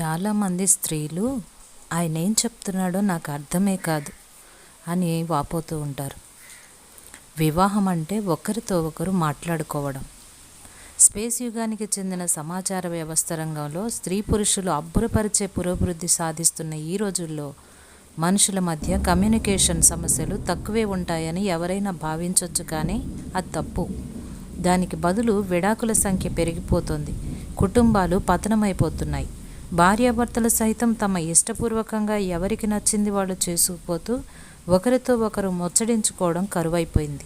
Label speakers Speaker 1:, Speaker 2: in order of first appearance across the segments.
Speaker 1: చాలామంది స్త్రీలు ఆయన ఏం చెప్తున్నాడో నాకు అర్థమే కాదు అని వాపోతూ ఉంటారు. వివాహం అంటే ఒకరితో ఒకరు మాట్లాడుకోవడం. స్పేస్ యుగానికి చెందిన సమాచార వ్యవస్థ రంగంలో స్త్రీ పురుషులు అబ్బురపరిచే పురోభివృద్ధి సాధిస్తున్న ఈ రోజుల్లో మనుషుల మధ్య కమ్యూనికేషన్ సమస్యలు తక్కువే ఉంటాయని ఎవరైనా భావించవచ్చు కానీ అది తప్పు. దానికి బదులు విడాకుల సంఖ్య పెరిగిపోతుంది. కుటుంబాలు పతనమైపోతున్నాయి. భార్యాభర్తలు సైతం తమ ఇష్టపూర్వకంగా ఎవరికి నచ్చింది వాళ్ళు చేసుకుపోతూ ఒకరితో ఒకరు ముచ్చడించుకోవడం కరువైపోయింది.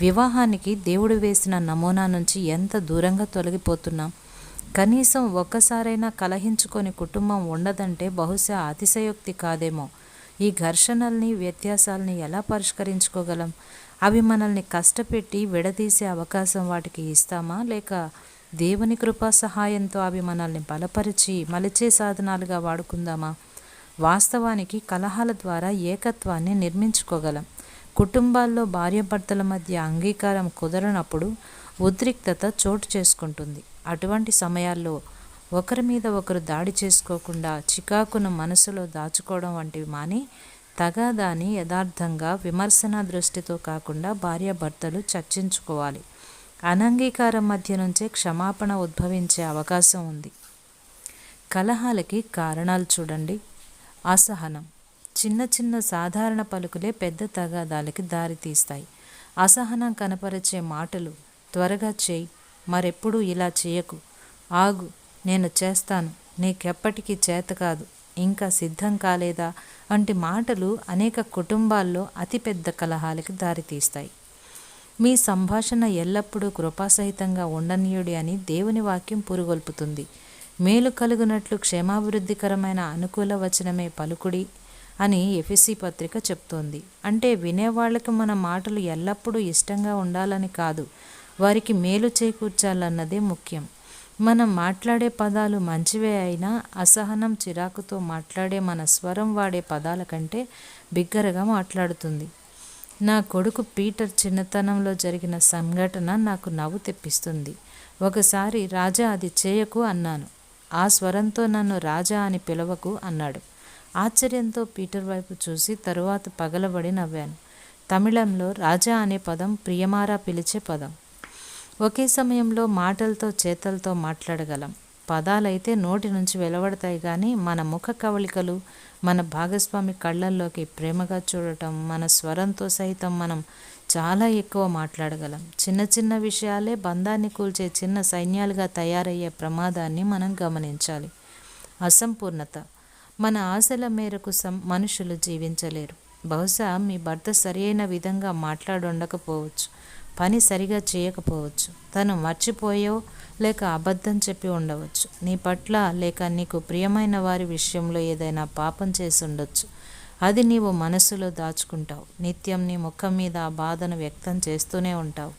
Speaker 1: వివాహానికి దేవుడు వేసిన నమూనా నుంచి ఎంత దూరంగా తొలగిపోతున్నాం? కనీసం ఒక్కసారైనా కలహించుకొని కుటుంబం ఉండదంటే బహుశా అతిశయోక్తి కాదేమో. ఈ ఘర్షణల్ని వ్యత్యాసాలని ఎలా పరిష్కరించుకోగలం? అవి మనల్ని కష్టపెట్టి విడదీసే అవకాశం వాటికి ఇస్తామా? లేక దేవుని కృపా సహాయంతో అవి మనల్ని బలపరిచి మలిచే సాధనాలుగా వాడుకుందామా? వాస్తవానికి కలహాల ద్వారా ఏకత్వాన్ని నిర్మించుకోగలం. కుటుంబాల్లో భార్యాభర్తల మధ్య అంగీకారం కుదరనప్పుడు ఉద్రిక్తత చోటు చేసుకుంటుంది. అటువంటి సమయాల్లో ఒకరి మీద ఒకరు దాడి చేసుకోకుండా చికాకును మనసులో దాచుకోవడం వంటివి మాని తగాదాని యథార్థంగా విమర్శన దృష్టితో కాకుండా భార్యాభర్తలు చర్చించుకోవాలి. అనంగీకారం మధ్య నుంచే క్షమాపణ ఉద్భవించే అవకాశం ఉంది. కలహాలకి కారణాలు చూడండి. అసహనం. చిన్న చిన్న సాధారణ పలుకులే పెద్ద తగాదాలకి దారితీస్తాయి అసహనం కనపరిచే మాటలు త్వరగా చేయి. మరెప్పుడు ఇలా చేయకు. ఆగు నేను చేస్తాను. నీకెప్పటికీ చేత కాదు. ఇంకా సిద్ధం కాలేదా? వంటి మాటలు అనేక కుటుంబాల్లో అతిపెద్ద కలహాలకి దారితీస్తాయి మీ సంభాషణ ఎల్లప్పుడూ కృపాసహితంగా ఉండనీయుడి అని దేవుని వాక్యం పురుగొల్పుతుంది. మేలు కలుగునట్లు క్షేమాభివృద్ధికరమైన అనుకూల వచనమే పలుకుడి అని ఎఫ్ఎస్సి పత్రిక చెప్తోంది. అంటే వినేవాళ్ళకి మన మాటలు ఎల్లప్పుడూ ఇష్టంగా ఉండాలని కాదు వారికి మేలు చేకూర్చాలన్నదే ముఖ్యం. మనం మాట్లాడే పదాలు మంచివే అయినా అసహనం చిరాకుతో మాట్లాడే మన స్వరం వాడే పదాల కంటే బిగ్గరగా మాట్లాడుతుంది. నా కొడుకు పీటర్ చిన్నతనంలో జరిగిన సంఘటన నాకు నవ్వు తెప్పిస్తుంది. ఒకసారి రాజా అది చేయకు అన్నాను. ఆ స్వరంతో నన్ను రాజా అని పిలవకు అన్నాడు. ఆశ్చర్యంతో పీటర్ వైపు చూసి తరువాత పగలబడి నవ్వాను. తమిళంలో రాజా అనే పదం ప్రియమారా పిలిచే పదం. ఒకే సమయంలో మాటలతో చేతలతో మాట్లాడగలం. పదాలైతే నోటి నుంచి వెలువడతాయి కానీ మన ముఖ కవళికలు మన భాగస్వామి కళ్ళల్లోకి ప్రేమగా చూడటం మన స్వరంతో సైతం మనం చాలా ఎక్కువ మాట్లాడగలం. చిన్న చిన్న విషయాలే బంధాన్ని కూల్చే చిన్న సైన్యాలుగా తయారయ్యే ప్రమాదాన్ని మనం గమనించాలి. అసంపూర్ణత. మన ఆశల మేరకు సం మనుషులు జీవించలేరు. బహుశా మీ భర్త సరియైన విధంగా మాట్లాడుండకపోవచ్చు. పని సరిగా చేయకపోవచ్చు. తను మర్చిపోయో లేక అబద్ధం చెప్పి ఉండవచ్చు. నీ పట్ల లేక నీకు ప్రియమైన వారి విషయంలో ఏదైనా పాపం చేసి ఉండొచ్చు. అది నీవు మనసులో దాచుకుంటావు. నిత్యం నీ ముఖం మీద ఆ బాధను వ్యక్తం చేస్తూనే ఉంటావు.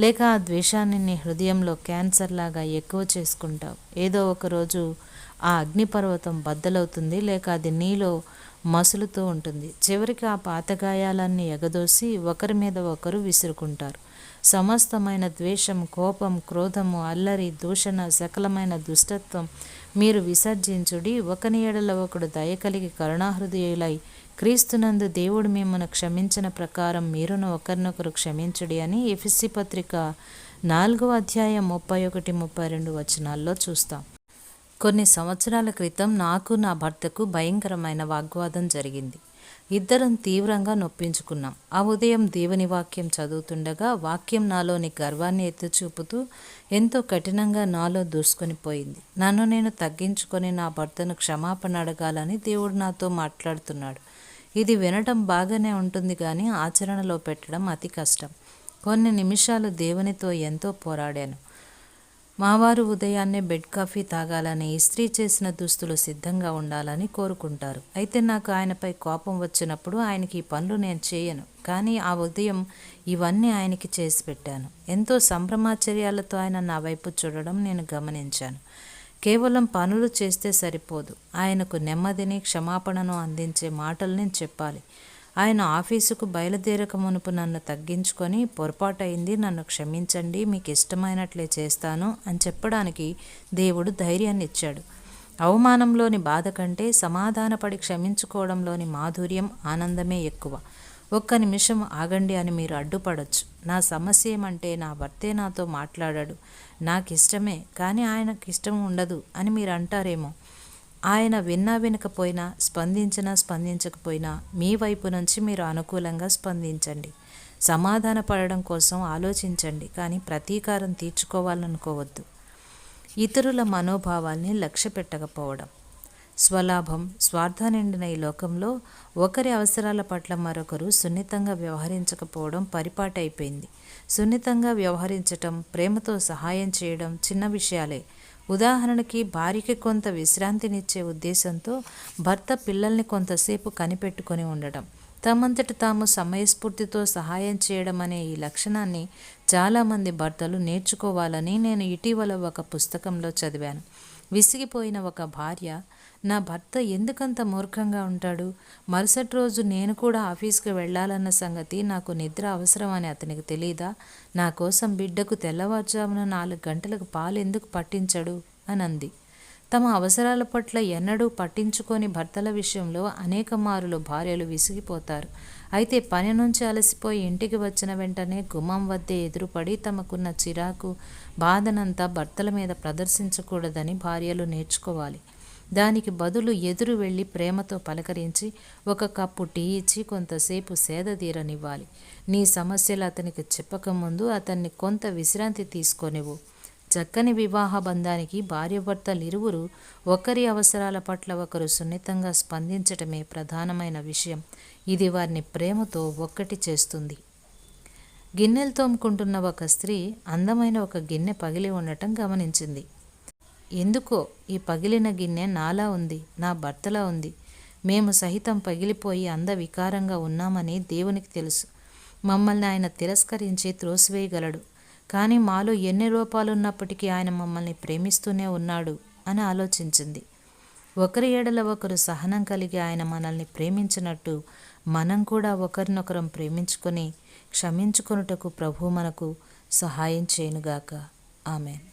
Speaker 1: లేక ఆ ద్వేషాన్ని నీ హృదయంలో క్యాన్సర్ లాగా ఎక్కువ చేసుకుంటావు. ఏదో ఒకరోజు ఆ అగ్నిపర్వతం బద్దలవుతుంది. లేక అది నీలో మసులుతూ ఉంటుంది. చివరికి ఆ పాతగాయాలన్నీ ఎగదోసి ఒకరి మీద ఒకరు విసురుకుంటారు. సమస్తమైన ద్వేషం కోపం క్రోధము అల్లరి దూషణ సకలమైన దుష్టత్వం మీరు విసర్జించుడి. ఒకని ఎడల ఒకడు దయ కలిగి కరుణాహృదయులై క్రీస్తునందు దేవుడు మిమ్మను క్షమించిన ప్రకారం మీరును ఒకరినొకరు క్షమించుడి అని ఎఫ్ఎస్సి పత్రిక నాలుగో అధ్యాయం ముప్పై ఒకటి ముప్పై రెండు వచనాల్లో చూస్తాం. కొన్ని సంవత్సరాల క్రితం నాకు నా భర్తకు భయంకరమైన వాగ్వాదం జరిగింది. ఇద్దరం తీవ్రంగా నొప్పించుకున్నాం. ఆ ఉదయం దేవుని వాక్యం చదువుతుండగా వాక్యం నాలోని గర్వాన్ని ఎత్తుచూపుతూ ఎంతో కఠినంగా నాలో దూసుకొని పోయింది. నన్ను నేను తగ్గించుకొని నా భర్తను క్షమాపణ అడగాలని దేవుడు నాతో మాట్లాడుతున్నాడు. ఇది వినటం బాగానే ఉంటుంది కానీ ఆచరణలో పెట్టడం అతి కష్టం. కొన్ని నిమిషాలు దేవునితో ఎంతో పోరాడాను. మావారు ఉదయాన్నే బెడ్ కాఫీ తాగాలని ఇస్త్రీ చేసిన దుస్తులు సిద్ధంగా ఉండాలని కోరుకుంటారు. అయితే నాకు ఆయనపై కోపం వచ్చినప్పుడు ఆయనకి ఈ పనులు నేను చేయను. కానీ ఆ ఉదయం ఇవన్నీ ఆయనకి చేసి పెట్టాను. ఎంతో సంభ్రమాచర్యాలతో ఆయన నా వైపు చూడడం నేను గమనించాను. కేవలం పనులు చేస్తే సరిపోదు. ఆయనకు నెమ్మదిని క్షమాపణను అందించే మాటల్ని చెప్పాలి. ఆయన ఆఫీసుకు బయలుదేరక మునుపు నన్ను తగ్గించుకొని పొరపాటైంది నన్ను క్షమించండి మీకు ఇష్టమైనట్లే చేస్తాను అని చెప్పడానికి దేవుడు ధైర్యాన్ని ఇచ్చాడు అవమానంలోని బాధ కంటే సమాధానపడి క్షమించుకోవడంలోని మాధుర్యం ఆనందమే ఎక్కువ. ఒక్క నిమిషం ఆగండి అని మీరు అడ్డుపడొచ్చు. నా సమస్య ఏమంటే నా భర్తే నాతో మాట్లాడాడు. నాకు ఇష్టమే కానీ ఆయనకి ఇష్టం ఉండదు అని మీరు అంటారేమో ఆయన విన్నా వినకపోయినా స్పందించినా స్పందించకపోయినా మీ వైపు నుంచి మీరు అనుకూలంగా స్పందించండి. సమాధాన పడడం కోసం ఆలోచించండి కానీ ప్రతీకారం తీర్చుకోవాలనుకోవద్దు. ఇతరుల మనోభావాల్ని లక్ష్య పెట్టకపోవడం. స్వలాభం స్వార్థ నిండిన ఈ లోకంలో ఒకరి అవసరాల పట్ల మరొకరు సున్నితంగా వ్యవహరించకపోవడం పరిపాటైపోయింది సున్నితంగా వ్యవహరించటం ప్రేమతో సహాయం చేయడం చిన్న విషయాలే. ఉదాహరణకి భార్యకి కొంత విశ్రాంతినిచ్చే ఉద్దేశంతో భర్త పిల్లల్ని కొంతసేపు కనిపెట్టుకొని ఉండటం. తమంతట తాము సమయస్ఫూర్తితో సహాయం చేయడం అనే ఈ లక్షణాన్ని చాలామంది భర్తలు నేర్చుకోవాలని నేను ఇటీవల ఒక పుస్తకంలో చదివాను. విసిగిపోయిన ఒక భార్య నా భర్త ఎందుకంత మూర్ఖంగా ఉంటాడు? మరుసటి రోజు నేను కూడా ఆఫీస్కి వెళ్ళాలన్న సంగతి నాకు నిద్ర అవసరం అని అతనికి తెలియదా నా కోసం బిడ్డకు తెల్లవారుజామున నాలుగు గంటలకు పాలు ఎందుకు పట్టించడు? అని అంది తమ అవసరాల పట్ల ఎన్నడూ పట్టించుకొని భర్తల విషయంలో అనేక మారులు భార్యలు విసిగిపోతారు. అయితే పని నుంచి అలసిపోయి ఇంటికి వచ్చిన వెంటనే గుమ్మం వద్దే ఎదురుపడి తమకున్న చిరాకు బాధనంతా భర్తల మీద ప్రదర్శించకూడదని భార్యలు నేర్చుకోవాలి. దానికి బదులు ఎదురు వెళ్ళి ప్రేమతో పలకరించి ఒక కప్పు టీ ఇచ్చి కొంతసేపు సేద తీరనివ్వాలి. నీ సమస్యలు అతనికి చెప్పకముందు అతన్ని కొంత విశ్రాంతి తీసుకొనివ్వు. చక్కని వివాహ బంధానికి భార్యభర్తలు ఇరువురు ఒకరి అవసరాల పట్ల ఒకరు సున్నితంగా స్పందించటమే ప్రధానమైన విషయం. ఇది వారిని ప్రేమతో ఒక్కటి చేస్తుంది. గిన్నెలు తోముకుంటున్న ఒక స్త్రీ అందమైన ఒక గిన్నె పగిలి ఉండటం గమనించింది. ఎందుకో ఈ పగిలిన గిన్నె నాలా ఉంది నా భర్తలా ఉంది. మేము సహితం పగిలిపోయి అందవికారంగా ఉన్నామని దేవునికి తెలుసు. మమ్మల్ని ఆయన తిరస్కరించి త్రోసివేయగలడు. కానీ మాలో ఎన్ని రూపాలున్నప్పటికీ ఆయన మమ్మల్ని ప్రేమిస్తూనే ఉన్నాడు అని ఆలోచించింది. ఒకరి ఏడల ఒకరు సహనం కలిగి ఆయన మనల్ని ప్రేమించినట్టు మనం కూడా ఒకరినొకరం ప్రేమించుకొని క్షమించుకొనుటకు ప్రభు మనకు సహాయం చేయనుగాక. ఆమెన్.